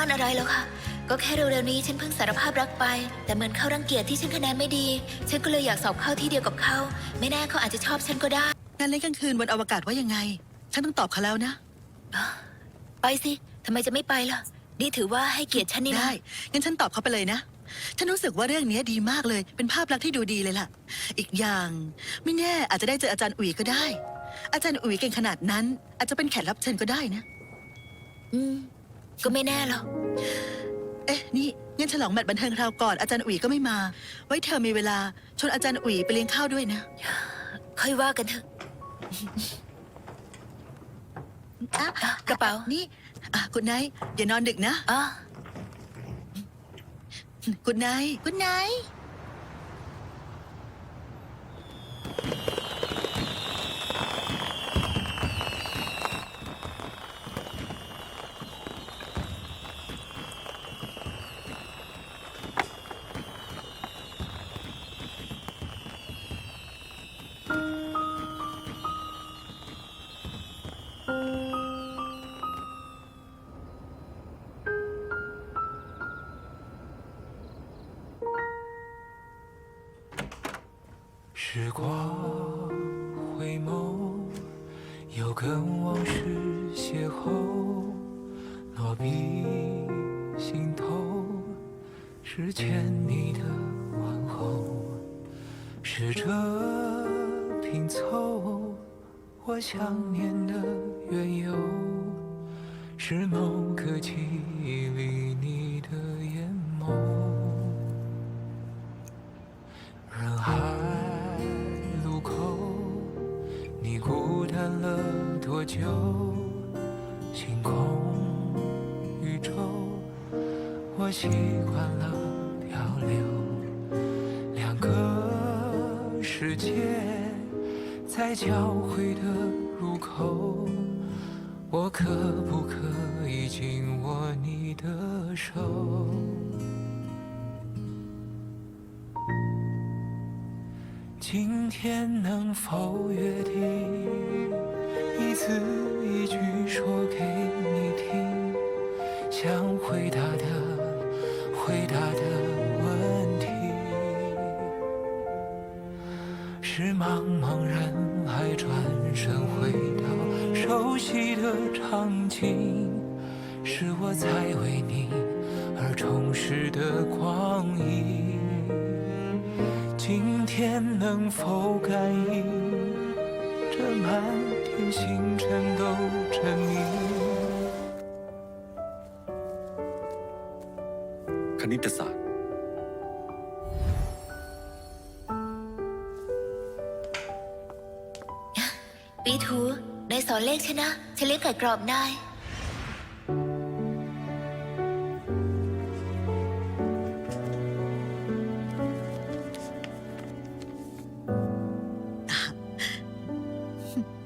มั่นอะไรหรอกค่ะ ก็แค่เร็วๆนี้ฉันเพิ่งสารภาพรักไป แต่เหมือนเขารังเกียจที่ฉันคะแนนไม่ดี ฉันก็เลยอยากสอบเข้าที่เดียวกับเขา ไม่แน่เขาอาจจะชอบฉันก็ได้งานเล่นกลางคืนบนอวกาศว่ายังไง ฉันต้องตอบเขาแล้วนะไปสิทำไมจะไม่ไปล่ะ นี่ถือว่าให้เกียรติฉันนี่นะ ได้ งั้นฉันตอบเขาไปเลยนะ ฉันรู้สึกว่าเรื่องนี้ดีมากเลย เป็นภาพลักษณ์ที่ดูดีเลยล่ะ อีกอย่างไม่แน่อาจจะได้เจออาจารย์อุ๋ยก็ได้ อาจารย์อุ๋ยเก่งขนาดนั้น อาจจะเป็นแขกรับเชิญก็ได้นะ อืม ก็ไม่แน่หรอกเอ๊ะ นี่งั้นฉลองแมตช์บันเทิงคราวก่อนอาจารย์อุ๋ยก็ไม่มา ไว้เธอมีเวลาชวนอาจารย์อุ๋ยไปเลี้ยงข้าวด้วยนะ ค่อยว่ากันเถอะ อะอะกระเป๋า นี่อะคุณไนท์อย่านอนดึกนะอ๋อคุณไนท์คุณไนท์ 时光回眸，又跟往事邂逅，落笔心头，是欠你的问候，试着拼凑我想念的缘由，是某个记忆习惯了漂流。两个世界在交汇的入口，我可不可以紧握你的手？今天能否约定，一字一句说给你听，想回答的回答的问题，是茫茫人海转身回到熟悉的场景，是我在为你而充实的光阴。今天能否感应这满天星辰都证明？ คณิตศาสตร์ ปีถูนายสอนเลขฉันนะ ฉันเลี้ยงไก่กรอบนาย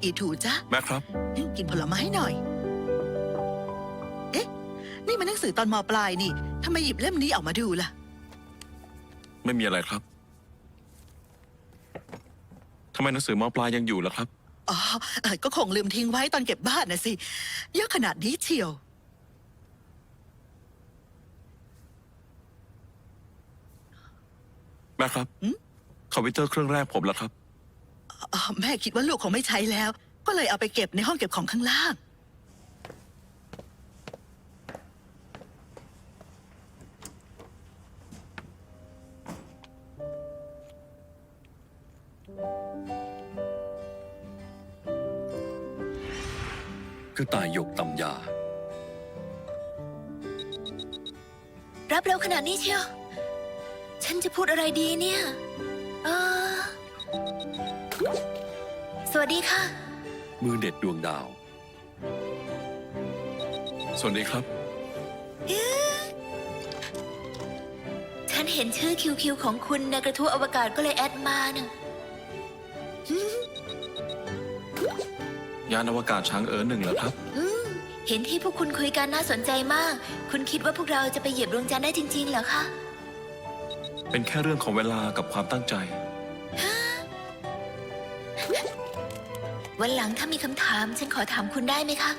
อีถูจ้ะแม่ครับ กินผลไม้หน่อย เอ๊ะ นี่มันหนังสือตอนมปลายนี่ ทำไมหยิบเล่มนี้ออกมาดูล่ะ ไม่มีอะไรครับทำไมหนังสือมอปลายยังอยู่ล่ะครับ อ๋อเอ่อก็คงลืมทิ้งไว้ตอนเก็บบ้านนะสิ เยอะขนาดนี้เชียว แม่ครับหืมคอมพิวเตอร์เครื่องแรกผมแล้วครับ อ๋อแม่คิดว่าลูกคงไม่ใช้แล้ว ก็เลยเอาไปเก็บในห้องเก็บของข้างล่าง กระต่ายหยกตำยา รับเร็วขนาดนี้เชียว ฉันจะพูดอะไรดีเนี่ย เออ สวัสดีค่ะ มือเด็ดดวงดาว สวัสดีครับ ฉันเห็นชื่อคิวคิวของคุณในกระทู้อวกาศก็เลยแอดมานะ ยานอวกาศช้างเอิญหนึ่งเหรอครับ อืม เห็นที่พวกคุณคุยกันน่าสนใจมาก คุณคิดว่าพวกเราจะไปเหยียบดวงจันทร์ได้จริงๆเหรอคะ เป็นแค่เรื่องของเวลากับความตั้งใจ วันหลังถ้ามีคำถามฉันขอถามคุณได้ไหมคะ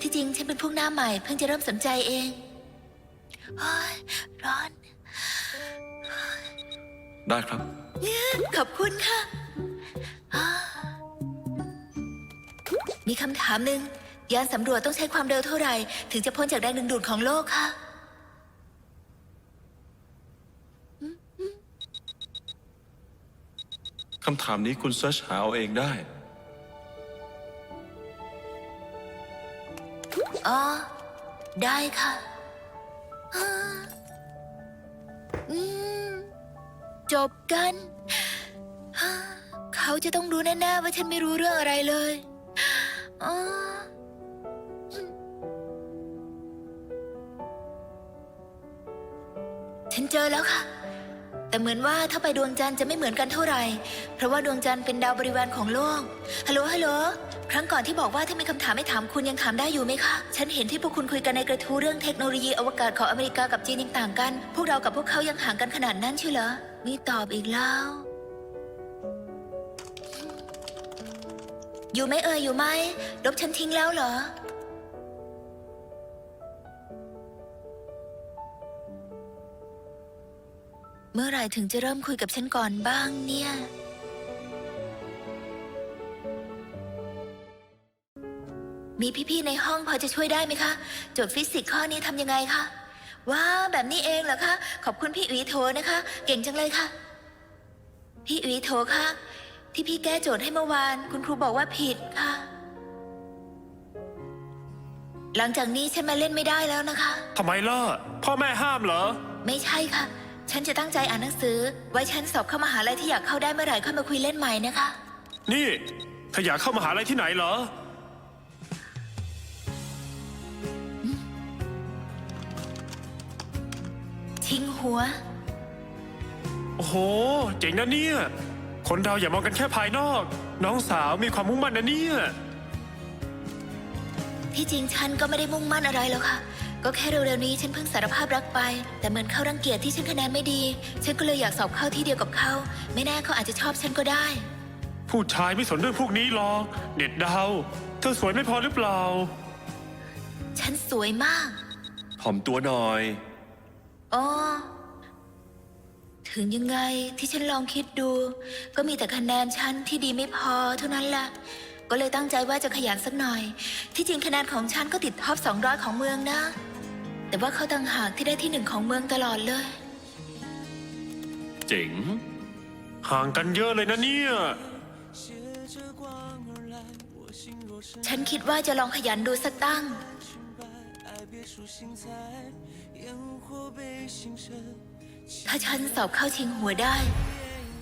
ที่จริงฉันเป็นพวกหน้าใหม่เพิ่งจะเริ่มสนใจเองเฮ้ยร้อน ได้ครับ ขอบคุณค่ะอ่า มีคำถามหนึ่งยานสำรวจต้องใช้ความเร็วเท่าไหร่ ถึงจะพ้นจากแรงดึงดูดของโลกคะคำถามนี้คุณเซิร์ชหาเอาเองได้ อ๋อ ได้ค่ะอ่าอืมจบกันฮ่า เขาจะต้องรู้แน่ๆว่าฉันไม่รู้เรื่องอะไรเลยอ๋อฉันเจอแล้วค่ะ แต่เหมือนว่าถ้าไปดวงจันทร์จะไม่เหมือนกันเท่าไหร่ เพราะว่าดวงจันทร์เป็นดาวบริวารของโลก ฮัลโหล ฮัลโหล ครั้งก่อนที่บอกว่าถ้ามีคำถามให้ถามคุณยังถามได้อยู่ไหมคะ ฉันเห็นที่พวกคุณคุยกันในกระทู้เรื่องเทคโนโลยีอวกาศของอเมริกากับจีนยังต่างกัน พวกเรากับพวกเขายังห่างกันขนาดนั้นใช่เหรอ มีตอบอีกแล้ว อยู่ไหมเอ่ยอยู่ไหมลบฉันทิ้งแล้วเหรอ เมื่อไหร่ถึงจะเริ่มคุยกับฉันก่อนบ้างเนี่ย มีพี่ๆในห้องพอจะช่วยได้ไหมคะโจทย์ฟิสิกส์ข้อนี้ทำยังไงคะว้าแบบนี้เองเหรอคะ ขอบคุณพี่อุ๋ยโทนะคะ เก่งจังเลยค่ะ พี่อุ๋ยโทคะ ที่พี่แก้โจทย์ให้เมื่อวาน คุณครูบอกว่าผิดค่ะ หลังจากนี้ฉันมาเล่นไม่ได้แล้วนะคะ ทำไมล่ะ พ่อแม่ห้ามเหรอ ไม่ใช่ค่ะ ฉันจะตั้งใจอ่านหนังสือ ไว้ฉันสอบเข้ามหาลัยที่อยากเข้าได้เมื่อไหร่ค่อยมาคุยเล่นใหม่นะคะ นี่เธออยากเข้ามหาลัยที่ไหนเหรอทิ้งหัว โอ้โห เจ๋งนะเนี่ย คนเราอย่ามองกันแค่ภายนอก น้องสาวมีความมุ่งมั่นนะเนี่ย ที่จริงฉันก็ไม่ได้มุ่งมั่นอะไรหรอกค่ะ ก็แค่เร็วๆนี้ฉันเพิ่งสารภาพรักไป แต่เหมือนเขารังเกียจที่ฉันคะแนนไม่ดี ฉันก็เลยอยากสอบเข้าที่เดียวกับเขา ไม่แน่เขาอาจจะชอบฉันก็ได้ ผู้ชายไม่สนเรื่องพวกนี้หรอกเด็ดดาวเธอสวยไม่พอหรือเปล่า ฉันสวยมากถ่อมตัวหน่อย อ๋อ ถึงยังไงที่ฉันลองคิดดู ก็มีแต่คะแนนฉันที่ดีไม่พอเท่านั้นล่ะ ก็เลยตั้งใจว่าจะขยันสักหน่อย ที่จริงคะแนนของฉันก็ติดท็อป200 ของเมืองนะ แต่ว่าเขาต่างหากที่ได้ที่หนึ่งของเมืองตลอดเลย เจ๋ง ห่างกันเยอะเลยนะเนี่ย ฉันคิดว่าจะลองขยันดูสักตั้ง ถ้าฉันสอบเข้าชิงหัวได้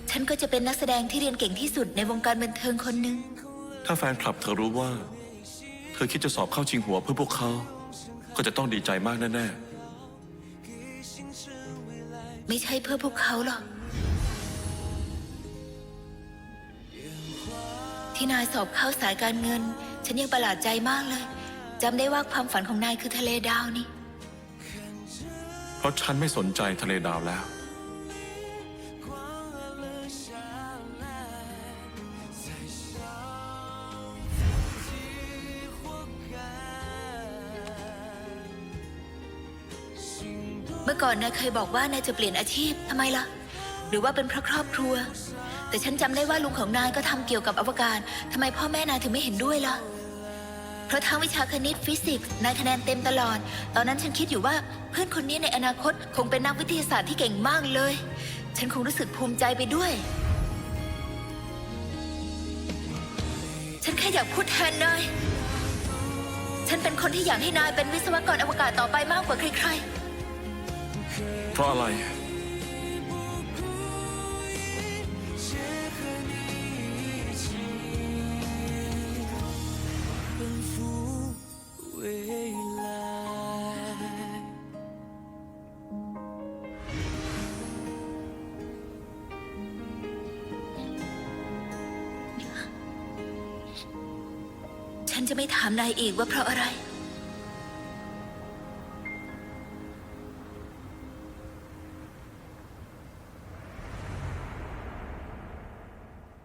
ฉันก็จะเป็นนักแสดงที่เรียนเก่งที่สุดในวงการบันเทิงคนหนึ่ง ถ้าแฟนคลับเธอรู้ว่า เธอคิดจะสอบเข้าชิงหัวเพื่อพวกเขา ก็จะต้องดีใจมากแน่ไม่ใช่เพื่อพวกเขาหรอก ที่นายสอบเข้าสายการเงิน ฉันยังประหลาดใจมากเลยจำได้ว่าความฝันของนายคือทะเลดาวนี่ๆ เพราะฉันไม่สนใจทะเลดาวแล้ว เมื่อก่อนนายเคยบอกว่านายจะเปลี่ยนอาชีพทำไมล่ะ หรือว่าเป็นเพราะครอบครัว แต่ฉันจำได้ว่าลุงของนายก็ทำเกี่ยวกับอวกาศทำไมพ่อแม่นายถึงไม่เห็นด้วยล่ะ เพราะทั้งวิชาคณิตฟิสิกส์นายคะแนนเต็มตลอด ตอนนั้นฉันคิดอยู่ว่าเพื่อนคนนี้ในอนาคตคงเป็นนักวิทยาศาสตร์ที่เก่งมากเลย ฉันคงรู้สึกภูมิใจไปด้วย ฉันแค่อยากพูดแทนนายฉันเป็นคนที่อยากให้นายเป็นวิศวกรอวกาศต่อไปมากกว่าใครๆ เพราะอะไร ฉันจะไม่ถามนายอีกว่าเพราะอะไร